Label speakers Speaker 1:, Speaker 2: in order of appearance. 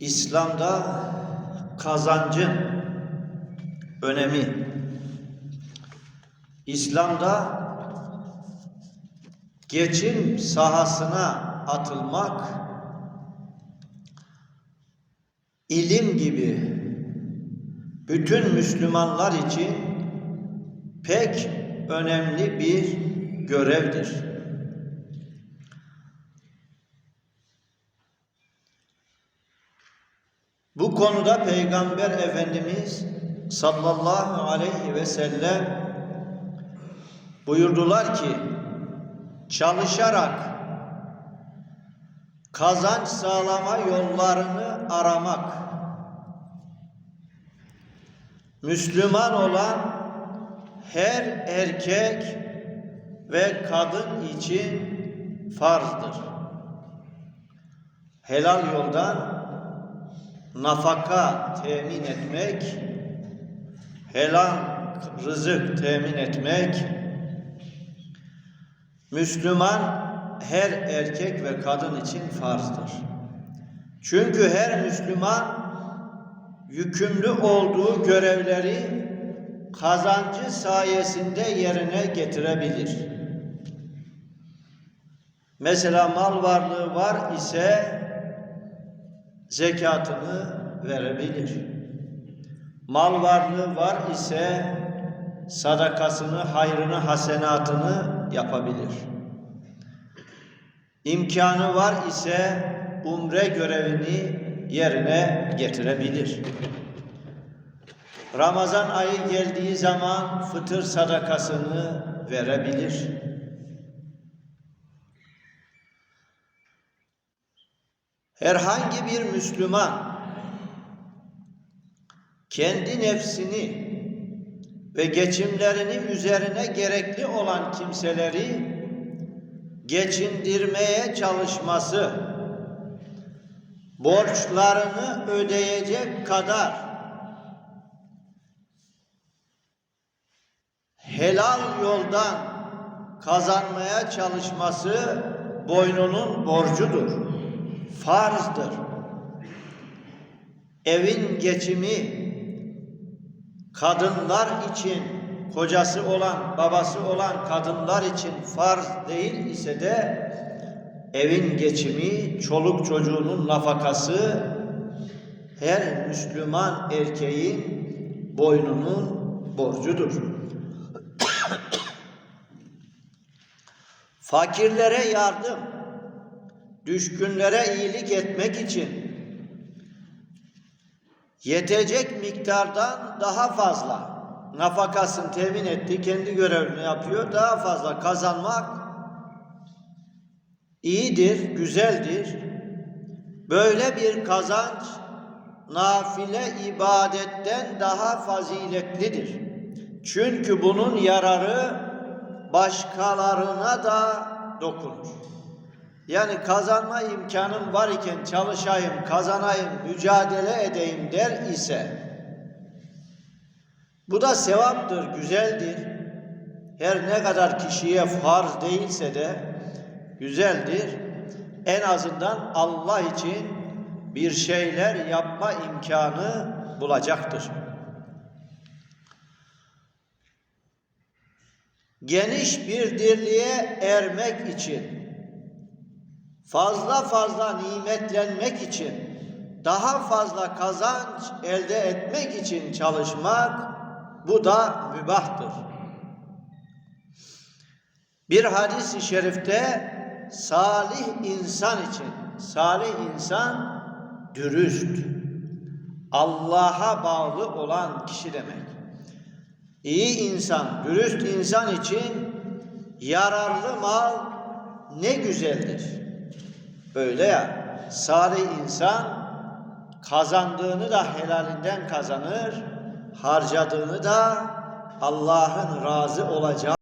Speaker 1: İslam'da kazancın önemi. İslam'da geçim sahasına atılmak ilim gibi bütün Müslümanlar için pek önemli bir görevdir. Bu konuda Peygamber Efendimiz sallallahu aleyhi ve sellem buyurdular ki çalışarak kazanç sağlama yollarını aramak Müslüman olan her erkek ve kadın için farzdır. Helal yoldan nafaka temin etmek, helal rızık temin etmek, Müslüman her erkek ve kadın için farzdır. Çünkü her Müslüman yükümlü olduğu görevleri kazancı sayesinde yerine getirebilir. Mesela mal varlığı var ise zekatını verebilir. Mal varlığı var ise sadakasını, hayrını, hasenatını yapabilir. İmkanı var ise umre görevini yerine getirebilir. Ramazan ayı geldiği zaman fıtır sadakasını verebilir. Herhangi bir Müslüman kendi nefsini ve geçimlerini üzerine gerekli olan kimseleri geçindirmeye çalışması, borçlarını ödeyecek kadar helal yoldan kazanmaya çalışması boynunun borcudur farzdır. Evin geçimi kadınlar için kocası olan, babası olan kadınlar için farz değil ise de evin geçimi, çoluk çocuğunun nafakası her Müslüman erkeğin boynunun borcudur. Fakirlere yardım düşkünlere iyilik etmek için yetecek miktardan daha fazla nafakasını temin etti, kendi görevini yapıyor, daha fazla kazanmak iyidir, güzeldir. Böyle bir kazanç nafile ibadetten daha faziletlidir. Çünkü bunun yararı başkalarına da dokunur. Yani kazanma imkanım var iken çalışayım, kazanayım, mücadele edeyim der ise bu da sevaptır, güzeldir. Her ne kadar kişiye farz değilse de güzeldir. En azından Allah için bir şeyler yapma imkanı bulacaktır. Geniş bir dirliğe ermek için fazla fazla nimetlenmek için, daha fazla kazanç elde etmek için çalışmak bu da mübahtır. Bir hadis-i şerifte salih insan için, salih insan dürüst, Allah'a bağlı olan kişi demek. İyi insan, dürüst insan için yararlı mal ne güzeldir. Öyle ya, salih insan kazandığını da helalinden kazanır, harcadığını da Allah'ın razı olacağı